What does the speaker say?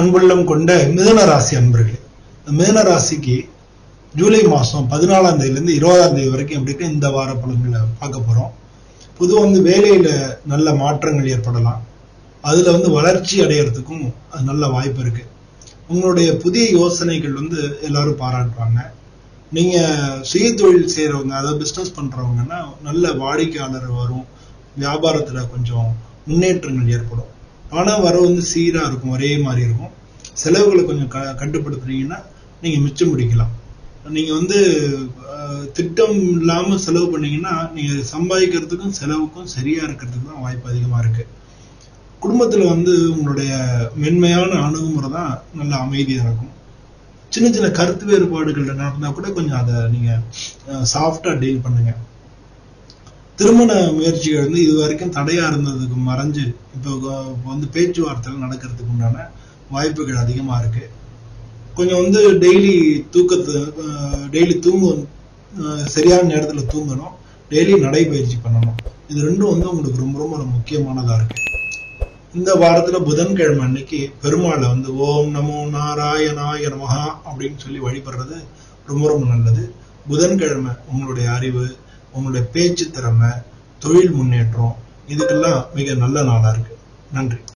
அன்புள்ளம் கொண்ட மிதன ராசி அன்பர்களே இந்த மிதுன ராசிக்கு ஜூலை மாதம் பதினாலாம் தேதியிலேருந்து இருபதாம் தேதி வரைக்கும் எப்படி இருக்கு? இந்த வார பலன்களை பார்க்க போகிறோம் பொதுவாக வந்து வேலையில் நல்ல மாற்றங்கள் ஏற்படலாம். அதில் வந்து வளர்ச்சி அடையறதுக்கும் அது நல்ல வாய்ப்பு இருக்குது உங்களுடைய புதிய யோசனைகள் வந்து எல்லாரும் பாராட்டுவாங்க. நீங்கள் சுய தொழில் செய்கிறவங்க அதாவது பிஸ்னஸ் பண்ணுறவங்கன்னா நல்ல வாடிக்கையாளர் வரும். வியாபாரத்தில் கொஞ்சம் முன்னேற்றங்கள் ஏற்படும். பணம் வரவு வந்து சீராக இருக்கும் ஒரே மாதிரி இருக்கும். செலவுகளை கொஞ்சம் க கட்டுப்படுத்துனீங்கன்னா நீங்கள் மிச்சம் பிடிக்கலாம். நீங்கள் வந்து திட்டம் இல்லாமல் செலவு பண்ணீங்கன்னா நீங்கள் சம்பாதிக்கிறதுக்கும் செலவுக்கும் சரியாக இருக்கிறதுக்கு தான் வாய்ப்பு அதிகமாக இருக்குது குடும்பத்தில் வந்து உங்களுடைய மென்மையான அணுகுமுறை தான் நல்ல அமைதியாக இருக்கும். சின்ன சின்ன கருத்து வேறுபாடுகள் நடந்தால் கூட கொஞ்சம் அதை நீங்கள் சாஃப்டாக டீல் பண்ணுங்கள் திருமண முயற்சிகள் வந்து இது வரைக்கும் தடையா இருந்ததுக்கு மறைஞ்சு இப்போ வந்து பேச்சுவார்த்தைகள் நடக்கிறதுக்கு உண்டான வாய்ப்புகள் அதிகமா இருக்கு. கொஞ்சம் வந்து டெய்லி தூக்கத்தை டெய்லி தூங்கும் சரியான நேரத்துல தூங்கணும். டெய்லி நடைபயிற்சி பண்ணணும். இது ரெண்டும் வந்து உங்களுக்கு ரொம்ப ரொம்ப முக்கியமானதா இருக்கு. இந்த வாரத்துல புதன்கிழமை அன்னைக்கு பெருமாளை வந்து ஓம் நமோ நாராயணாய நமஹா அப்படின்னு சொல்லி வழிபடுறது ரொம்ப ரொம்ப நல்லது. புதன்கிழமை உங்களுடைய அறிவு உங்களுடைய பேச்சு திறமை தொழில் முன்னேற்றம் இதுக்கெல்லாம் மிக நல்ல நாளா இருக்கு. நன்றி.